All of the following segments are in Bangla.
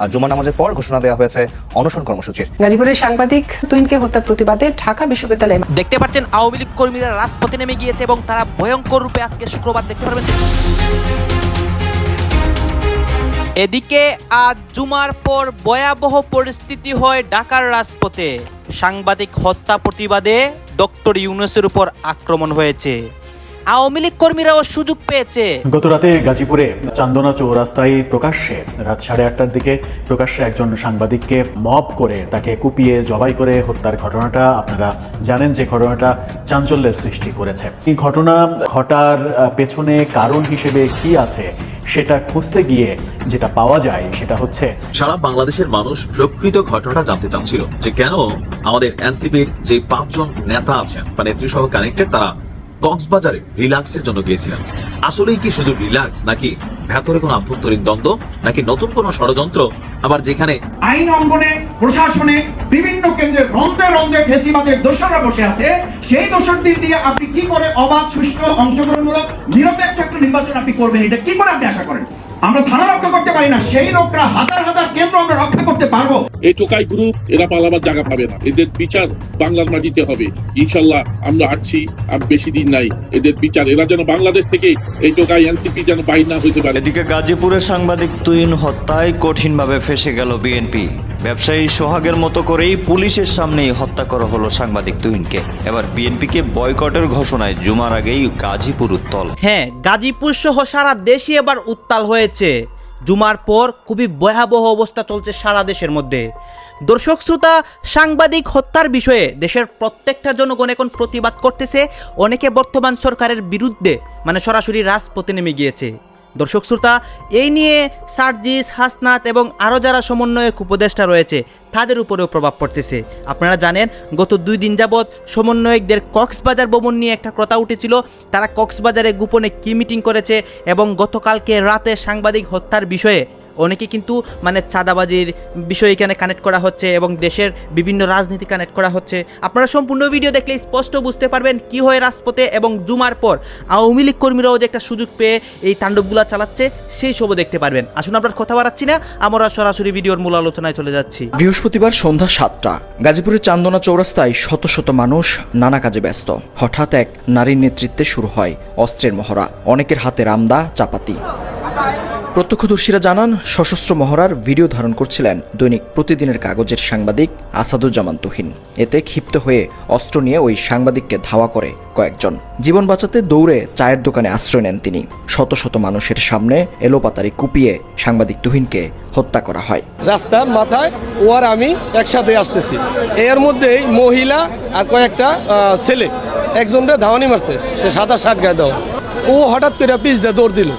আর জুমা নামাজের পর ঘোষণা দেওয়া হয়েছে অনশন কর্মসূচির গাজীপুরের সাংবাদিক তুহিনকে হত্যার প্রতিবাদে ঢাকা বিশ্ববিদ্যালয়ে দেখতে পাচ্ছেন আওয়ামী লীগ কর্মীরা রাজপথে নেমে গিয়েছে এবং তারা ভয়ঙ্কর রূপে আজকে শুক্রবার দেখতে পারবেন। এদিকে আজ জুমার পর ভয়াবহ পরিস্থিতি হয় ঢাকার রাজপথে। সাংবাদিক হত্যা প্রতিবাদে ডক্টর ইউনুসের উপর আক্রমণ হয়েছে। আওয়ামী লীগ কর্মীরাও সুযোগ পেয়েছে। গত রাতে গাজীপুরে চান্দনা চৌরাস্তায় প্রকাশ্যে রাত সাড়ে আটটার দিকে প্রকাশ্যে একজন সাংবাদিককে মব করে তাকে কুপিয়ে জবাই করে হত্যার ঘটনাটা আপনারা জানেন যে ঘটনাটা চাঞ্চল্যের সৃষ্টি করেছে। এই ঘটনা ঘটার পেছনে কারণ হিসেবে কি আছে সেটা খুঁজতে গিয়ে যেটা পাওয়া যায় সেটা হচ্ছে সারা বাংলাদেশের মানুষ প্রকৃত ঘটনাটা জানতে চাচ্ছিল যে কেন আমাদের এনসিপির যে পাঁচজন নেতা আছেন বা নেত্রী সহ কানেক্টেড তারা কক্সবাজারে রিল্যাক্সের জন্য গিয়েছিলেন আসলেই কি শুধু রিল্যাক্স নাকি ভেতরে কোনো আভ্যন্তরীণ দ্বন্দ্ব, নাকি নতুন কোনো ষড়যন্ত্র? আবার যেখানে আইন অঙ্গনে, প্রশাসনে, বিভিন্ন কেন্দ্রে রন্ধে রন্ধে ফেসিবাদের দোষরা বসে আছে, সেই দোষরদের দিয়ে আপনি কি করে অবাধ, সুষ্ঠু, অংশগ্রহণমূলক, নিরপেক্ষ একটা নির্বাচন আপনি করবেন? এটা কি করে আপনি আশা করেন? আমরা থানা রক্ষা করতে পারি না। সেই লোকরা হাজার হাজার কেন্দ্র আমরা রক্ষা করতে পারব। এই টোকাই গ্রুপ এরা পালাবার জায়গা পাবে না। এদের বিচার বাংলার মাটিতে হবে। ইনশাল্লাহ আমরা আসছি আর বেশি দিন নাই। এদের বিচার এরা যেন বাংলাদেশ থেকে এই টোকাই এনসিপি যেন বাইর না হইতে পারে। এদিকে গাজীপুরের সাংবাদিক তুইন হত্যায় কঠিনভাবে ফেসে গেল বিএনপি। ব্যবসায়ী সোহাগের মতো করেই পুলিশের সামনেই হত্যা করা হলো সাংবাদিক তুহিনকে। এবার বিএনপিকে বয়কটের ঘোষণায় জুমার আগেই গাজীপুর উত্তল। হ্যাঁ গাজীপুর সহ সারা দেশই এবার উত্তাল হয়েছে। জুমার পর খুবই ভয়াবহ অবস্থা চলছে সারা দেশের মধ্যে। দর্শক শ্রোতা, সাংবাদিক হত্যার বিষয়ে দেশের প্রত্যেকটা জনগণ এখন প্রতিবাদ করতেছে। অনেকে বর্তমান সরকারের বিরুদ্ধে মানে সরাসরি রাজপথে নেমে গিয়েছে। দর্শক শ্রোতা, এই নিয়ে সার্জিস, হাসনাত এবং আরও যারা সমন্বয়ক উপদেষ্টা রয়েছে, তাদের উপরেও প্রভাব পড়তেছে। আপনারা জানেন, গত দুই দিন যাবৎ সমন্বয়কদের কক্সবাজার ভবন নিয়ে একটা কথা উঠেছিল। তারা কক্সবাজারে গোপনে কি মিটিং করেছে এবং গতকালকে রাতে সাংবাদিক হত্যার বিষয়ে অনেকে কিন্তু মানে চাঁদাবাজির বিষয় এখানে কানেক্ট করা হচ্ছে এবং দেশের বিভিন্ন রাজনীতি কানেক্ট করা হচ্ছে। আপনারা সম্পূর্ণ ভিডিও দেখলে স্পষ্ট বুঝতে পারবেন কি হয় রাজপথে এবং জুমার পর। আওয়ামী লীগ কর্মীরাও যে একটা সুযোগ পেয়ে এই তাণ্ডবগুলো চালাচ্ছে, সেই সবও দেখতে পারবেন। আসুন আপনার কথা বাড়াচ্ছি না, আমরা সরাসরি ভিডিওর মূল আলোচনায় চলে যাচ্ছি। বৃহস্পতিবার সন্ধ্যা সাতটা, গাজীপুরের চান্দনা চৌরাস্তায় শত শত মানুষ নানা কাজে ব্যস্ত। হঠাৎ এক নারীর নেতৃত্বে শুরু হয় অস্ত্রের মহড়া, অনেকের হাতে রামদা, চাপাতি। প্রত্যক্ষদর্শীরা জানান, সশস্ত্র মহড়ার ভিডিও ধারণ করছিলেন দৈনিক প্রতিদিনের কাগজের সাংবাদিক আসাদুজ্জামান তুহিন। এতে ক্ষিপ্ত হয়ে অস্ত্র নিয়ে ওই সাংবাদিককে ধাওয়া করে কয়েকজন। জীবন বাঁচাতে দৌড়ে চায়ের দোকানে আশ্রয় নেন তিনি। শত শত মানুষের সামনে এলোপাতারি কুপিয়ে সাংবাদিক তুহিনকে হত্যা করা হয়। রাস্তার মাথায় ও আর আমি একসাথে আসতেছি। এর মধ্যেই মহিলা আর কয়েকটা ছেলে। একজনটা ধাওয়ানি মারছে। সে সাদা শার্ট গায়ে দেওয়া। ও হঠাৎ করে পিস দিয়ে দৌড় দিল।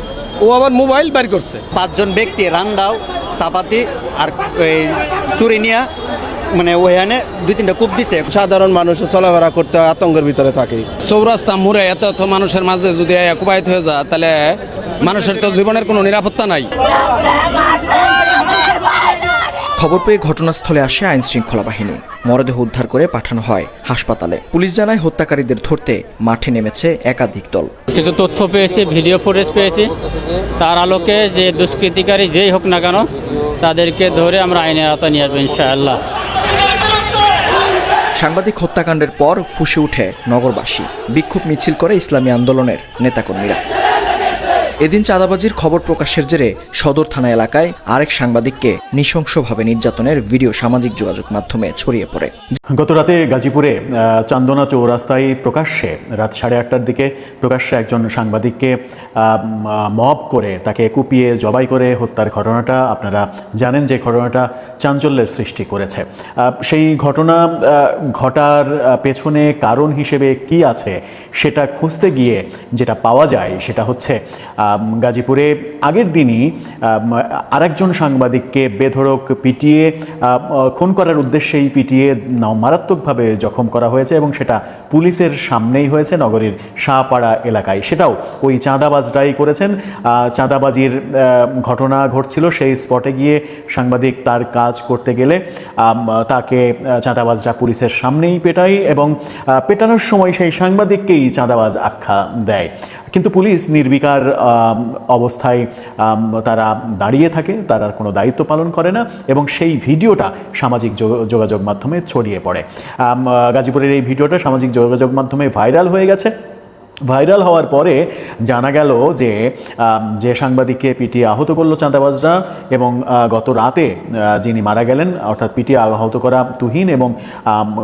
ও আবার মোবাইল বের করছে। পাঁচজন ব্যক্তি রান্দাও চাপাতি আর এই চুরি নিয়া মানে ওখানে দুই তিনটা কূপ দিছে। সাধারণ মানুষ চলাফেরা করতে আতঙ্কের ভিতরে থাকে। চৌরাস্তা মুড়ে এত এত মানুষের মাঝে যদি একুপায়িত হয়ে যায় তাহলে মানুষের তো জীবনের কোনো নিরাপত্তা নাই। খবর পেয়ে ঘটনাস্থলে আসে আইন শৃঙ্খলা বাহিনী। মরদেহ উদ্ধার করে পাঠানো হয় হাসপাতালে। পুলিশ জানায় হত্যাকারীদের ধরতে মাঠে নেমেছে একাধিক দল। কিছু তথ্য পেয়েছি ভিডিও ফুটেজ পেয়েছি। তার আলোকে যে দুষ্কৃতিকারী যেই হোক না কেন তাদেরকে ধরে আমরা আইনের আওতায় নিয়ে আসব ইনশাআল্লাহ। সাংবাদিক হত্যাকাণ্ডের পর ফুসে উঠে নগরবাসী। বিক্ষোভ মিছিল করে ইসলামী আন্দোলনের নেতাকর্মীরা। এদিন চাঁদাবাজির খবর প্রকাশের জেরে সদর থানা এলাকায় আরেক সাংবাদিককে নৃশংসভাবে নির্যাতনের ভিডিও সামাজিক যোগাযোগ মাধ্যমে ছড়িয়ে পড়ে। গত রাতে গাজীপুরে চান্দনা চৌরাস্তায় প্রকাশ্যে রাত সাড়ে আটটার দিকে প্রকাশ্যে একজন সাংবাদিককে মব করে তাকে কুপিয়ে জবাই করে হত্যার ঘটনাটা আপনারা জানেন যে ঘটনাটা চাঞ্চল্যের সৃষ্টি করেছে। সেই ঘটনা ঘটার পেছনে কারণ হিসেবে কি আছে সেটা খুঁজতে গিয়ে যেটা পাওয়া যায় সেটা হচ্ছে গাজীপুরে আগের দিনই আরেকজন সাংবাদিককে বেধড়ক পিটিয়ে খুন করার উদ্দেশ্যেই পিটিয়ে মারাত্মকভাবে জখম করা হয়েছে এবং সেটা পুলিশের সামনেই হয়েছে নগরীর শাহপাড়া এলাকায়। সেটাও ওই চাঁদাবাজরাই করেছেন। চাঁদাবাজির ঘটনা ঘটছিল সেই স্পটে গিয়ে সাংবাদিক তার কাজ করতে গেলে তাকে চাঁদাবাজরা পুলিশের সামনেই পেটায় এবং পেটানোর সময় সেই সাংবাদিককেই নিজেকেই চাঁদাবাজ আখ্যা দেয়। কিন্তু পুলিশ নির্বিকার অবস্থায় তারা দাঁড়িয়ে থাকে, তারা কোনো দায়িত্ব পালন করে না এবং সেই ভিডিওটা সামাজিক যোগ- যোগাযোগ মাধ্যমে ছড়িয়ে পড়ে। গাজীপুরের এই ভিডিওটা সামাজিক যোগাযোগ মাধ্যমে ভাইরাল হয়ে গেছে। ভাইরাল হওয়ার পরে জানা গেল যে যে সাংবাদিককে পিটিয়ে আহত করল চাঁদাবাজরা এবং গত রাতে যিনি মারা গেলেন অর্থাৎ পিটিয়ে আহত করা তুহিন এবং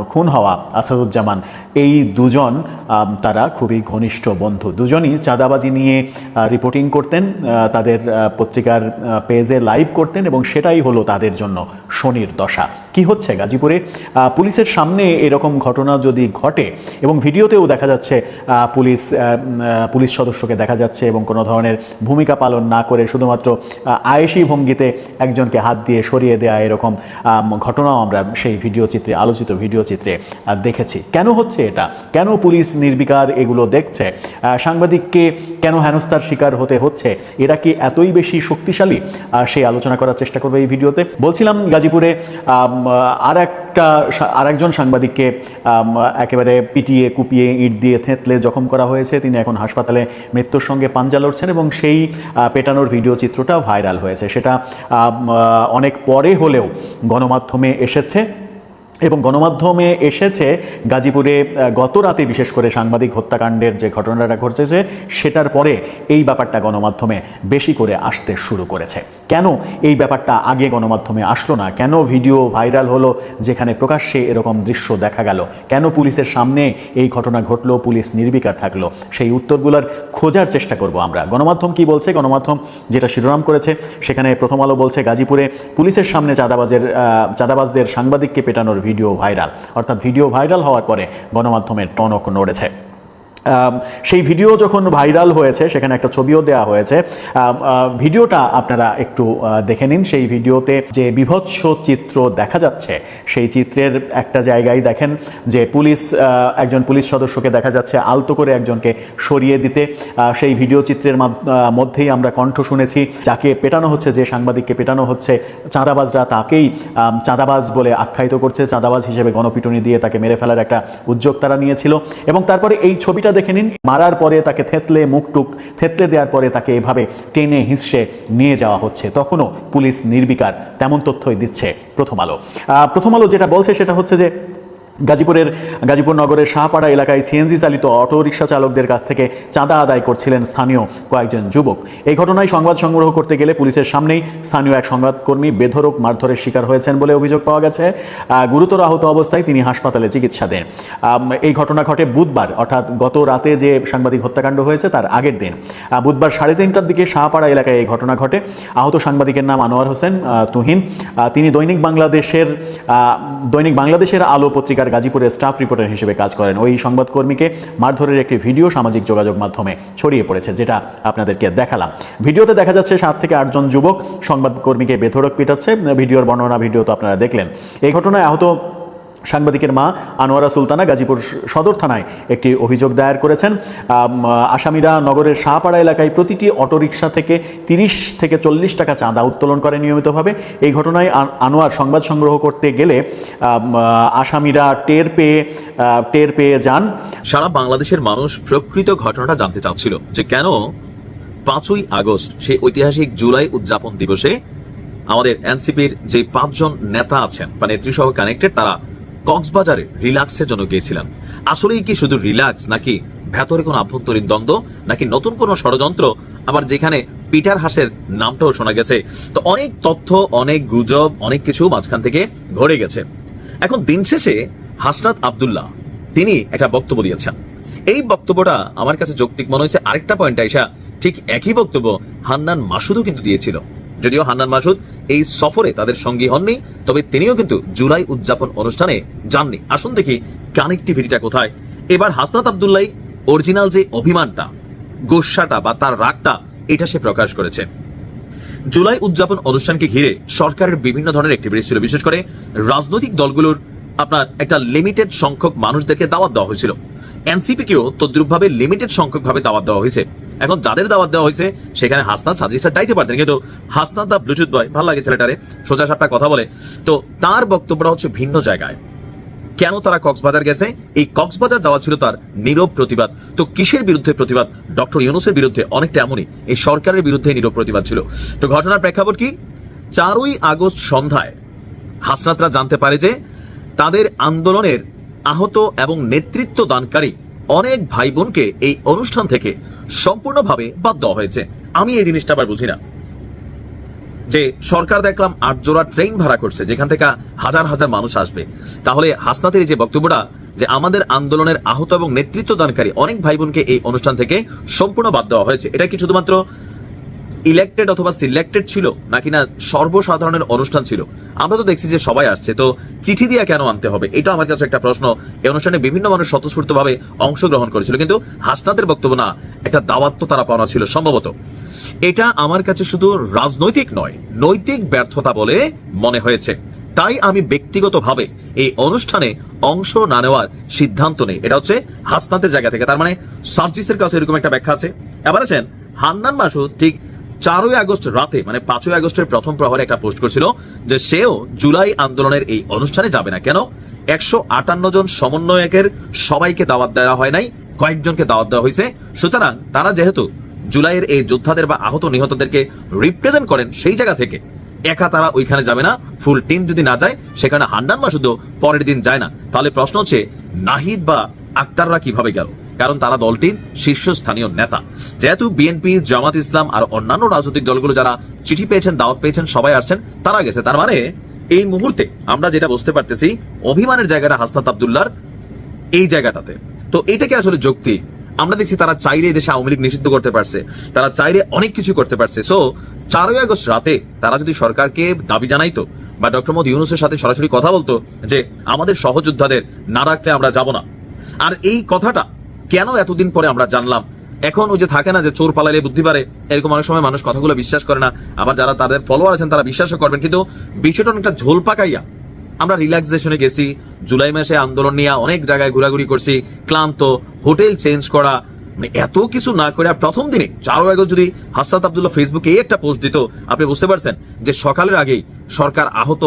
খুন হওয়া আসাদুজ্জামান এই দুজন তারা খুবই ঘনিষ্ঠ বন্ধু। দুজনই চাঁদাবাজি নিয়ে রিপোর্টিং করতেন তাদের পত্রিকার পেজে লাইভ করতেন এবং সেটাই হলো তাদের জন্য শনির দশা। কি হচ্ছে গাজীপুরে? পুলিশের সামনে এরকম ঘটনা যদি ঘটে এবং ভিডিওতেও দেখা যাচ্ছে আহ, পুলিশ পুলিশ সদস্যকে দেখা যাচ্ছে এবং কোনো ধরনের ভূমিকা পালন না করে শুধুমাত্র আয়েসি ভঙ্গিতে একজনকে হাত দিয়ে সরিয়ে দেওয়া এরকম ঘটনাও আমরা সেই ভিডিও চিত্রে, আলোচিত ভিডিও চিত্রে দেখেছি। কেন হচ্ছে এটা? কেন পুলিশ নির্বিকার এগুলো দেখছে? সাংবাদিককে কেন হেনস্থার শিকার হতে হচ্ছে? এরা কি এতই বেশি শক্তিশালী? সেই আলোচনা করার চেষ্টা করব এই ভিডিওতে। বলছিলাম গাজীপুরে আর একটা আর একজন সাংবাদিককে একেবারে পিটিয়ে, কুপিয়ে, ইট দিয়ে থেঁতলে জখম করা হয়েছে, তিনি এখন হাসপাতালে মৃত্যুর সঙ্গে পাঞ্জা লড়ছেন এবং সেই পেটানোর ভিডিও চিত্রটা ভাইরাল হয়েছে। সেটা অনেক পরে হলেও গণমাধ্যমে এসেছে। এবং গণমাধ্যমে এসেছে গাজীপুরে গত রাতে বিশেষ করে সাংবাদিক হত্যাকাণ্ডের যে ঘটনাটা ঘটেছে, সেটার পরে এই ব্যাপারটা গণমাধ্যমে বেশি করে আসতে শুরু করেছে। কেন এই ব্যাপারটা আগে গণমাধ্যমে আসলো না? কেন ভিডিও ভাইরাল হলো যেখানে প্রকাশ্যে এরকম দৃশ্য দেখা গেল? কেন পুলিশের সামনে এই ঘটনা ঘটলো, পুলিশ নির্বিকার থাকল? সেই উত্তরগুলোর খোঁজার চেষ্টা করব আমরা। গণমাধ্যম কি বলছে? গণমাধ্যম যেটা শিরোনাম করেছে, সেখানে প্রথম আলো বলছে গাজীপুরে পুলিশের সামনে চাঁদাবাজের চাঁদাবাজদের সাংবাদিককে পেটানোর ভিডিও ভাইরাল। অর্থাৎ ভিডিও ভাইরাল হওয়ার পরে গণমাধ্যমের টনক নড়েছে। সেই ভিডিও যখন ভাইরাল হয়েছে, সেখানে একটা ছবিও দেওয়া হয়েছে। ভিডিওটা আপনারা একটু দেখে নিন। সেই ভিডিওতে যে বিভৎস চিত্র দেখা যাচ্ছে, সেই চিত্রের একটা জায়গায় দেখেন যে পুলিশ একজন পুলিশ সদস্যকে দেখা যাচ্ছে আলতো করে একজনকে সরিয়ে দিতে। সেই ভিডিও চিত্রের মাধ- মধ্যেই আমরা কণ্ঠ শুনেছি, যাকে পেটানো হচ্ছে, যে সাংবাদিককে পেটানো হচ্ছে, চাঁদাবাজরা তাকেই চাঁদাবাজ বলে আখ্যায়িত করছে। চাঁদাবাজ হিসেবে গণপিটুনি দিয়ে তাকে মেরে ফেলার একটা উদ্যোগ তারা নিয়েছিল। এবং তারপরে এই ছবিটা দেখে নিন। মারার পরে তাকে থেতলে, মুখটুক থেতলে দেওয়ার পরে তাকে এভাবে টেনে হিসে নিয়ে যাওয়া হচ্ছে। তখনও পুলিশ নির্বিকার, তেমন তথ্যই দিচ্ছে প্রথম আলো। প্রথম আলো যেটা বলছে সেটা হচ্ছে যে গাজীপুরের, গাজীপুর নগরের শাহপাড়া এলাকায় সিএনজি চালিত অটো অটোরিকশা চালকদের কাছ থেকে চাঁদা আদায় করছিলেন স্থানীয় কয়েকজন যুবক। এই ঘটনায় সংবাদ সংগ্রহ করতে গেলে পুলিশের সামনেই স্থানীয় এক সংবাদকর্মী বেধরক মারধরের শিকার হয়েছেন বলে অভিযোগ পাওয়া গেছে। গুরুতর আহত অবস্থায় তিনি হাসপাতালে চিকিৎসা দেন। এই ঘটনা ঘটে বুধবার, অর্থাৎ গত রাতে যে সাংবাদিক হত্যাকাণ্ড হয়েছে তার আগের দিন। বুধবার সাড়ে তিনটার দিকে শাহপাড়া এলাকায় এই ঘটনা ঘটে। আহত সাংবাদিকের নাম আনোয়ার হোসেন তুহিন। তিনি দৈনিক বাংলাদেশের দৈনিক বাংলাদেশের আলো পত্রিকার গাজীপুরের স্টাফ রিপোর্টার হিসেবে কাজ করেন। ওই সংবাদকর্মীকে মারধরের একটি ভিডিও সামাজিক যোগাযোগ মাধ্যমে ছড়িয়ে পড়েছে, যেটা আপনাদেরকে দেখালাম। ভিডিওতে দেখা যাচ্ছে সাত থেকে আটজন যুবক সংবাদকর্মীকে বেধরক পিটাচ্ছে। ভিডিওর বর্ণনা, ভিডিও তো আপনারা দেখলেন। এই ঘটনায় আহত সাংবাদিকের মা আনোয়ারা সুলতানা গাজীপুর সদর থানায় একটি অভিযোগ দায়ের করেছেন। আসামিরা নগরের শাহপাড়া এলাকায় প্রতিটি অটোরিকশা থেকে তিরিশ থেকে চল্লিশ টাকা চাঁদা উত্তোলন করে নিয়মিতভাবে। এই ঘটনায় আন- আনোয়ার সংবাদ সংগ্রহ করতে গেলে আসামিরা টের পেয়ে টের পেয়ে যান। সারা বাংলাদেশের মানুষ প্রকৃত ঘটনাটা জানতে চাচ্ছিল যে কেন পাঁচই আগস্ট, সেই ঐতিহাসিক জুলাই উদযাপন দিবসে আমাদের এনসিপির যে পাঁচজন নেতা আছেন বা নেত্রী সহ কানেক্টেড তারা কক্সবাজারে রিল্যাক্সের জন্য গিয়েছিলেন আসলেই কি শুধু রিল্যাক্স নাকি ভেতরে কোনো আভ্যন্তরীণ দ্বন্দ্ব, নাকি নতুন কোনো ষড়যন্ত্র? আবার যেখানে পিটার হাসের নামটাও শোনা গেছে। তো অনেক তথ্য, অনেক গুজব, অনেক কিছু মাঝখান থেকে ঘরে গেছে। এখন দিন শেষে হাসনাত আব্দুল্লাহ, তিনি একটা বক্তব্য দিয়েছেন। এই বক্তব্যটা আমার কাছে যৌক্তিক মনে হয়েছে। আরেকটা পয়েন্ট আইসা ঠিক একই বক্তব্য হান্নান মাসুদও কিন্তু দিয়েছিল। যদিও হান্নান মাসুদ এই সফরে তাদের সঙ্গী হননি, তবে তিনিও কিন্তু জুলাই উদযাপন অনুষ্ঠানে যাননি। আসুন দেখি কানেক্টিভিটিটা কোথায়। এবার হাসনাত আব্দুল্লাহ অরিজিনাল যে অভিমানটা, গোসাটা বা তার রাগটা, এটা সে প্রকাশ করেছে। জুলাই উদযাপন অনুষ্ঠানকে ঘিরে সরকারের বিভিন্ন ধরনের অ্যাক্টিভিটিস ছিল। বিশেষ করে রাজনৈতিক দলগুলোর আপনার একটা লিমিটেড সংখ্যক মানুষদেরকে দাওয়াত দেওয়া হয়েছিল। এনসিপি কেও তদ্রুপভাবে লিমিটেড সংখ্যক ভাবে দাওয়াত দেওয়া হয়েছে। এখন যাদের দাওয়াত দেওয়া হয়েছে, সেখানে হাসনাত সাজিস্টা যাইতে পারতেন। কিন্তু হাসনাত দা ব্লুটুথ বয় ভালো লাগে ছেলেটারে। সোজা সাপটা কথা বলে। তো তার বক্তব্যটা হচ্ছে ভিন্ন জায়গায়। কেন তারা কক্সবাজার গেছে? এই কক্সবাজার যাওয়া ছিল তার নীরব প্রতিবাদ। তো কিসের বিরুদ্ধে প্রতিবাদ? ডক্টর ইউনুসের বিরুদ্ধে অনেকটা এমনই। এই সরকারের বিরুদ্ধে নীরব প্রতিবাদ ছিল। তো ঘটনার প্রেক্ষাপট কি? চারই আগস্ট সন্ধ্যায় হাসনাতরা জানতে পারে যে, তাদের আন্দোলনের আহত এবং নেতৃত্ব দানকারী অনেক ভাই বোনকে এই অনুষ্ঠান থেকে সম্পূর্ণভাবে বাদ দেওয়া হয়েছে। আমি এই জিনিসটা আবার বুঝি না। যে সরকার দেখলাম আট জোড়া ট্রেন ভাড়া করছে, যেখান থেকে হাজার হাজার মানুষ আসবে। তাহলে হাসনাতের যে বক্তব্যটা, যে আমাদের আন্দোলনের আহত এবং নেতৃত্ব দানকারী অনেক ভাই বোনকে এই অনুষ্ঠান থেকে সম্পূর্ণ বাদ দেওয়া হয়েছে, এটা কি শুধুমাত্র ইলেক্টেড অথবা সিলেক্টেড ছিল নাকি না সর্বসাধারণের অনুষ্ঠান ছিল? আমরা তো দেখছি যে সবাই আসছে, তো চিঠি দিয়ে কেন আনতে হবে? এটা আমার কাছে একটা প্রশ্ন। এই অনুষ্ঠানে বিভিন্ন মানুষ স্বতঃস্ফূর্তভাবে অংশগ্রহণ করেছিল, কিন্তু হাসনাতের বক্তব্য না, একটা দাওয়াত তো তারা পাওয়া ছিল সম্ভবত। এটা আমার কাছে শুধু রাজনৈতিক নয়, নৈতিক ব্যর্থতা বলে মনে হয়েছে। তাই আমি ব্যক্তিগতভাবে এই অনুষ্ঠানে অংশ না নেওয়ার সিদ্ধান্ত নেই। এটা হচ্ছে হাসনাতের জায়গা থেকে। তার মানে সার্জিসের কাছে এরকম একটা ব্যাখ্যা আছে। এবার আছেন হান্নান মাসুদ, ঠিক চারই আগস্ট রাতে মানে পাঁচই আগস্টের প্রথম প্রহরে একটা পোস্ট করছিল যে সেও জুলাই আন্দোলনের এই অনুষ্ঠানে যাবে না। কেন? একশো আটান্ন জন সমন্বয়কের সবাইকে দাওয়াত দেওয়া হয় নাই, কয়েকজনকে দাওয়াত দেওয়া হয়েছে। সুতরাং তারা যেহেতু জুলাইয়ের এই যোদ্ধাদের বা আহত নিহতদেরকে রিপ্রেজেন্ট করেন সেই জায়গা থেকে, একা তারা ওইখানে যাবে না ফুল টিম যদি না যায়, সেখানে হান্ডান মাসুদও পরের দিন যায় না। তাহলে প্রশ্ন হচ্ছে, নাহিদ বা আক্তাররা কীভাবে গেল? কারণ তারা দলটির শীর্ষস্থানীয় নেতা। যেহেতু বিএনপি, জামাত ইসলাম আর অন্যান্য রাজনৈতিক দলগুলো যারা চিঠি পেয়েছেন, দাওয়াত পেয়েছেন, সবাই আসছেন, তারা গেছে। তার মানে এই মুহূর্তে আমরা যেটা বুঝতে পারতেছি, অভিমানের জায়গাটা হাসনাত আবদুল্লার এই জায়গাটাতে। তো এটাকে আসলে যুক্তি। আমরা দেখছি তারা চাইলে দেশে আওয়ামী লীগ নিষিদ্ধ করতে পারছে, তারা চাইলে অনেক কিছু করতে পারছে। সো চারই আগস্ট রাতে তারা যদি সরকারকে দাবি জানাইতো বা ডক্টর মোদী ইউনুসের সাথে সরাসরি কথা বলতো যে, আমাদের সহযোদ্ধাদের না রাখলে আমরা যাব না। আর এই কথাটা কেন এতদিন পরে আমরা জানলাম? এখন ওই যে থাকে না যে চোর পালাইলে বুদ্ধি পারে এরকম অনেক সময় মানুষ কথাগুলো বিশ্বাস করে না। আবার যারা তাদের ফলোয়ার আছেন, তারা বিশ্বাসও করবেন। কিন্তু বিষয়টা অনেকটা ঝোল পাকাইয়া আমরা রিল্যাক্সেশনে গেছি, জুলাই মাসে আন্দোলন নিয়ে অনেক জায়গায় ঘোরাঘুরি করছি, ক্লান্ত, হোটেল চেঞ্জ করা মানে এত কিছু না করে প্রথম দিনে, চারো আগস্ট যদি হাসাত আবদুল্লাহ ফেসবুকে এই একটা পোস্ট দিত, আপনি বুঝতে পারছেন যে সকালের আগেই সরকার আহত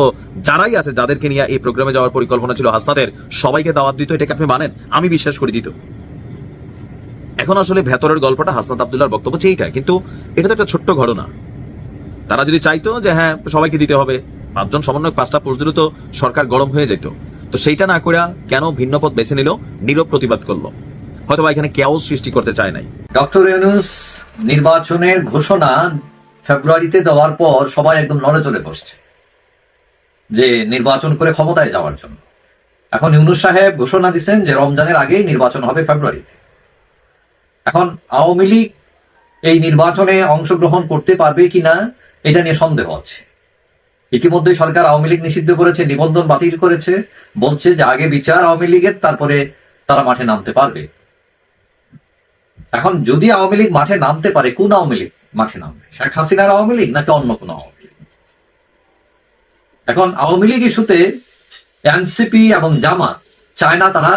যারাই আছে, যাদেরকে নিয়ে এই প্রোগ্রামে যাওয়ার পরিকল্পনা ছিল হাসনাতের, সবাইকে দাওয়াত দিত, এটাকে আপনি মানেন? আমি বিশ্বাস করে দিত। এখন আসলে ভেতরের গল্পটা হাসনাত আবদুল্লাহর বক্তব্য এইটা কিন্তু এটা তো একটা ছোট্ট ঘটনা। তারা যদি চাইতো যে হ্যাঁ সবাইকে দিতে হবে, পাঁচজন সমন্বয়ক, পাঁচটা পোস্ট তো সরকার গরম হয়ে যেত। তো সেইটা না করে কেন ভিন্ন পথ বেছে নিল, নীরব প্রতিবাদ করল। হয়তো এখানে কেউ সৃষ্টি করতে চায় নাই। ডক্টর ইউনুস, নির্বাচনের ঘোষণা ফেব্রুয়ারিতে দেওয়ার পর সবাই একদম নড়ে চলে বসছে যে নির্বাচন করে ক্ষমতায় যাওয়ার জন্য। এখন ইউনুস সাহেব ঘোষণা দিচ্ছেন যে রমজানের আগেই নির্বাচন হবে ফেব্রুয়ারিতে। এখন আওয়ামী লীগ এই নির্বাচনে অংশগ্রহণ করতে পারবে কিনা, এটা নিয়ে সন্দেহ আছে। ইতিমধ্যে সরকার আওয়ামী লীগ নিষিদ্ধ করেছে, নিবন্ধন বাতিল করেছে, বলছে যে আগে বিচার আওয়ামী লীগের, তারপরে তারা মাঠে নামতে পারবে। এখন যদি আওয়ামী লীগ মাঠে নামতে পারে, কোন আওয়ামী লীগ মাঠে নামবে? শেখ হাসিনার আওয়ামী লীগ নাকি অন্য কোন আওয়ামী লীগ? এখন আওয়ামী লীগ ইস্যুতে এনসিপি এবং জামা চায় না তারা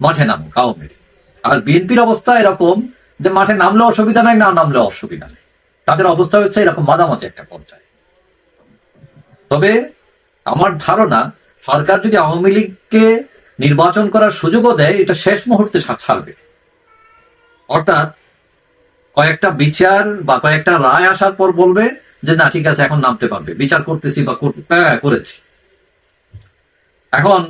মাঠে নামুক আওয়ামী লীগ। আর বিএনপির অবস্থা এরকম যে মাঠে নামলে অসুবিধা নাই না নামলে অসুবিধা নেই। তাদের অবস্থা হচ্ছে এরকম মাঝামাঝি একটা পর্যায়ে। তবে আমার ধারণা সরকার যদি আওয়ামী লীগকে নির্বাচন করার সুযোগও দেয় এটা শেষ মুহূর্তে ছাড়বে। অর্থাৎ কয়েকটা বিচার বা কয়েকটা রায় আসার পর বলবে যে না ঠিক আছে এখন নামতে পারবে। বিচার করতেছি বা হ্যাঁ, করেছি। এখন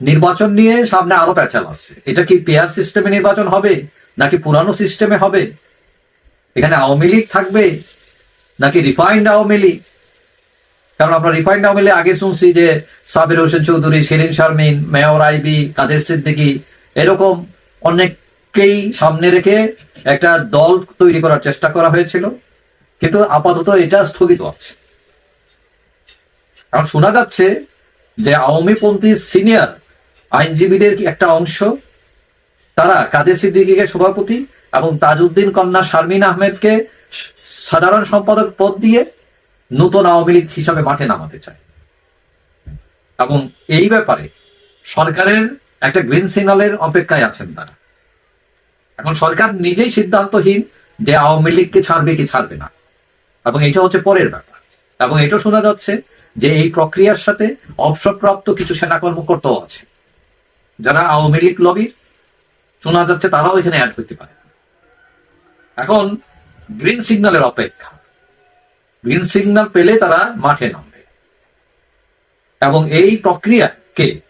নির্বাচন নিয়ে সামনে আরও প্যাচাল আছে এটা কি পেয়ার সিস্টেমে নির্বাচন হবে, নাকি পুরানো সিস্টেমে হবে? এখানে আওয়ামী লীগ থাকবে, নাকি রিফাইন্ড আওয়ামী লীগ? কারণ আমরা রিফাইন্ড আওয়ামী লীগ আগে শুনছি যে সাবির হোসেন চৌধুরী, শিরিন শারমিন, মেয়র আইবি, কাদের সিদ্দিকি, এরকম অনেককেই সামনে রেখে একটা দল তৈরি করার চেষ্টা করা হয়েছিল। কিন্তু আপাতত এটা স্থগিত আছে কারণ শোনা যাচ্ছে যে আওয়ামীপন্থী সিনিয়র আইনজীবীদের একটা অংশ? তারা কাদের সিদ্দিকীকে সভাপতি এবং তাজউদ্দিন কন্যা শারমিন আহমেদকে সাধারণ সম্পাদক পদ দিয়ে নতুন আওয়ামী লীগ হিসাবে মাঠে নামাতে চায়। এবং এই ব্যাপারে সরকারের একটা গ্রিন সিগন্যালের অপেক্ষায় আছেন তারা। এখন সরকার নিজেই সিদ্ধান্তহীন যে আওয়ামী লীগকে ছাড়বে কি ছাড়বে না। এবং এটা হচ্ছে পরের ব্যাপার। এবং এটা শোনা যাচ্ছে যে এই প্রক্রিয়ার সাথে অবসরপ্রাপ্ত কিছু সেনা কর্মকর্তাও আছে যারা আওয়ামী লীগ লবির, শোনা যাচ্ছে তারাও এখানে অ্যাড করতে পারে। এখন গ্রিন সিগন্যালের অপেক্ষা। গ্রিন সিগন্যাল পেলে তারা মাঠে নামবে। এবং এই প্রক্রিয়াকে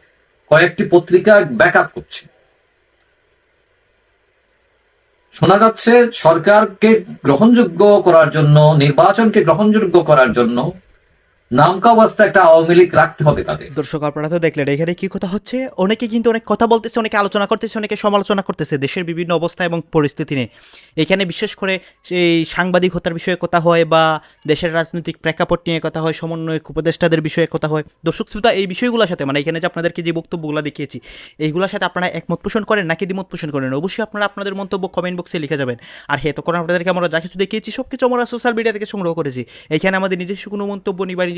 কয়েকটি পত্রিকা ব্যাকআপ করছে। শোনা যাচ্ছে সরকারকে গ্রহণযোগ্য করার জন্য, নির্বাচনকে গ্রহণযোগ্য করার জন্য নামকা অবস্থা একটা আওয়ামী লীগ রাখতে হবে তাদের। দর্শক, আপনারা তো দেখলেন, এখানে কি কথা হচ্ছে? অনেকে কিন্তু অনেক কথা বলতেছে, অনেকে আলোচনা করতেছে, অনেকে সমালোচনা করতেছে, দেশের বিভিন্ন অবস্থা এবং পরিস্থিতি নিয়ে। এখানে বিশেষ করে সেই সাংবাদিক হত্যার বিষয়ে কথা হয় বা দেশের রাজনৈতিক প্রেক্ষাপট নিয়ে কথা হয়, সমন্বয়ক উপদেষ্টাদের বিষয়ে কথা হয়। দর্শক শ্রোতা, এই বিষয়গুলোর সাথে মানে এখানে যে আপনাদেরকে যে বক্তব্যগুলো দেখিয়েছি, এইগুলোর সাথে আপনারা একমত পোষণ করেন নাকি দ্বিমত পোষণ করেন? অবশ্যই আপনারা আপনাদের মন্তব্য কমেন্ট বক্সে লিখে যাবেন। আর হ্যাঁ তখন আপনাদেরকে আমরা যা কিছু দেখিয়েছি সব কিছু আমরা সোশ্যাল মিডিয়া থেকে সংগ্রহ করেছি। এখানে আমাদের নিজস্ব কোনো মন্তব্য বা